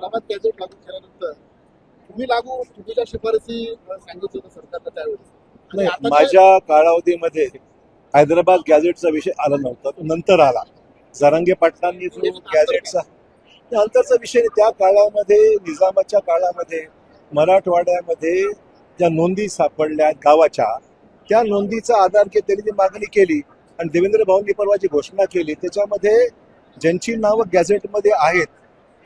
निजामात gadget लागू केल्यानंतर तुम्ही लागू तुम्ही शिफारसी अं, सांगितलं होतं सरकारला त्यावेळेस. माझ्या कालावधीमध्ये हैदराबाद गॅजेटचा विषय आला नव्हता तो नंतर आला. जरांगे पाटलांनी जो गॅजेटचा नंतरचा विषय त्या काळामध्ये निजामाच्या काळामध्ये मराठवाड्यामध्ये ज्या नोंदी सापडल्या गावाच्या त्या नोंदीचा आधार घेत त्यांनी ती मागणी केली आणि देवेंद्र भाऊंनी परवा जी घोषणा केली त्याच्यामध्ये ज्यांची नावं गॅझेटमध्ये आहेत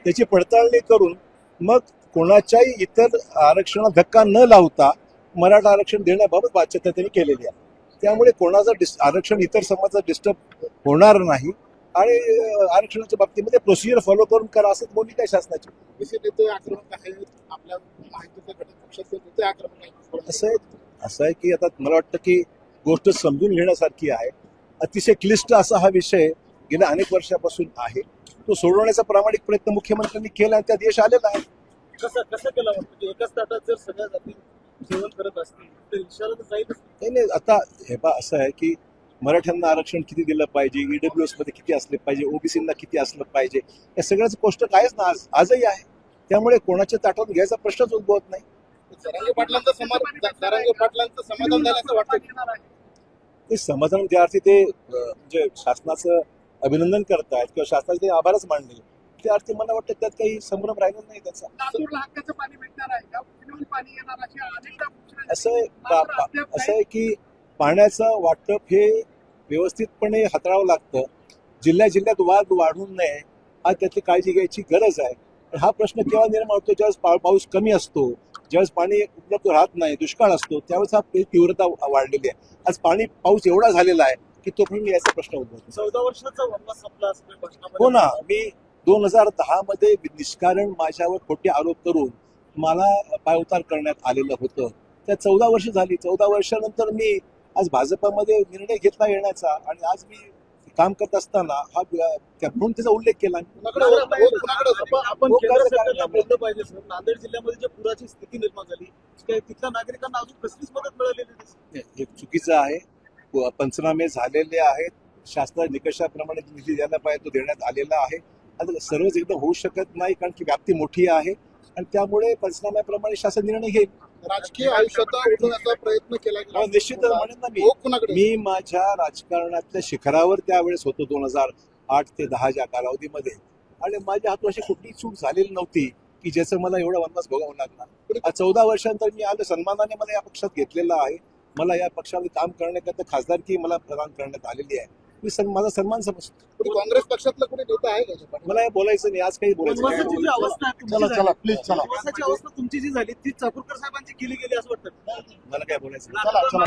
त्याची पडताळणी करून मग कोणाच्याही इतर आरक्षणाला धक्का न लावता मराठा आरक्षण देण्याबाबत बाध्यता त्यांनी केलेली आहे. त्यामुळे कोणाचं डिस आरक्षण इतर समाजाचं डिस्टर्ब होणार नाही आणि आरक्षणाच्या बाबतीमध्ये प्रोसिजर फॉलो करून करा असं भूमिका आहे शासनाची. आक्रमक आहेत आपल्या आक्रमक असं आहे असं आहे की आता मला वाटतं की गोष्ट समजून घेण्यासारखी आहे. अतिशय क्लिष्ट असा हा विषय गेल्या अनेक वर्षापासून आहे. तो सोडवण्याचा प्रामाणिक प्रयत्न मुख्यमंत्र्यांनी केला आणि त्यात यश आलेलं आहे. कसं कसं केलं की एकाच ताटात जर सगळ्या जाती जेवण करत असतील तर रिक्षाला तर जाईलच. नाही नाही आता हे पहा असं आहे की मराठ्यांना आरक्षण किती दिलं पाहिजे ईडब्ल्यू एसमध्ये किती असले पाहिजे ओबीसींना किती असलं पाहिजे या सगळ्याच गोष्ट आहेच ना आज आजही आहे. त्यामुळे कोणाच्या ताटातून घ्यायचा प्रश्नच उद्भवत नाही. जरांगे पाटलांचं समाधान जरांगे पाटलांचं समाधान झालं असं वाटतं ते समाधान त्या अर्थी ते म्हणजे शासनाचं अभिनंदन करतायत किंवा शासनाचे ते आभारच मानले. त्या अर्थी मला वाटतं त्यात काही संभ्रम राहिला नाही त्याचा? असं असं आहे की पाण्याचं वाटप हे व्यवस्थितपणे हाताळावं लागतं. जिल्ह्या जिल्ह्यात वाद वाढून नये. हा त्यातली काळजी घ्यायची गरज आहे. पण हा प्रश्न केव्हा निर्माण होतो? ज्यावेळेस पाऊस कमी असतो ज्यावेळेस पाणी उपलब्ध राहत नाही दुष्काळ असतो त्यावेळेस हा तीव्रता वाढलेली आहे. आज पाणी पाऊस एवढा झालेला आहे की तोपर्यंत याचा प्रश्न उद्भवतो. चौदा वर्षाचा वनवास संपला हो ना मी दोन हजार दहा मध्ये निष्कारण माझ्यावर खोटे आरोप करून मला पायउतार करण्यात आलेलं होतं. त्या चौदा वर्ष झाली. चौदा वर्षानंतर मी आज भाजपामध्ये निर्णय घेतला येण्याचा आणि आज मी काम करत असताना हा म्हणून त्याचा उल्लेख केला? आपण- हो, पाहिजे सर. नांदेड जिल्ह्यामध्ये जे पुराची स्थिती निर्माण झाली तिथल्या नागरिकांना अजून कसलीच मदत मिळालेली हे चुकीचं आहे. पंचनामे झालेले आहेत. शासना निकषाप्रमाणे निधी द्यायला पाहिजे तो देण्यात आलेला आहे. आता सर्वच एकदम होऊ शकत नाही कारण की व्याप्ती मोठी आहे. आणि त्यामुळे पंचनाम्याप्रमाणे शासन निर्णय घेईल. राजकीय आयुष्यात उठवण्याचा प्रयत्न केला गेला हो, निश्चितच म्हणेन मी. हो मी माझ्या राजकारणातल्या शिखरावर त्यावेळेस होतो दोन हजार आठ ते दहाच्या कालावधीमध्ये. आणि माझ्या हातून अशी कुठलीही चूक झालेली नव्हती की ज्याचं मला एवढा वनवास भोगावं लागणार चौदा वर्षांतर मी आलं सन्मानाने मला या पक्षात घेतलेला आहे. मला या पक्षामध्ये काम करण्याकरता खासदारकी मला प्रदान करण्यात आलेली आहे मी सन माझा सन्मान समजतो काँग्रेस पक्षातलं कोणी नेता आहे का मला हे बोलायचं नाही आज काही बोलायचं वनवासाची जी. अवस्था आहे तुमची चला, झाली, चला, please, चला. वनवासाची अवस्था तुमची जी झाली ती चाकूरकर साहेबांची केली गेली असं वाटतं मला काय बोलायचं नाही. चला चला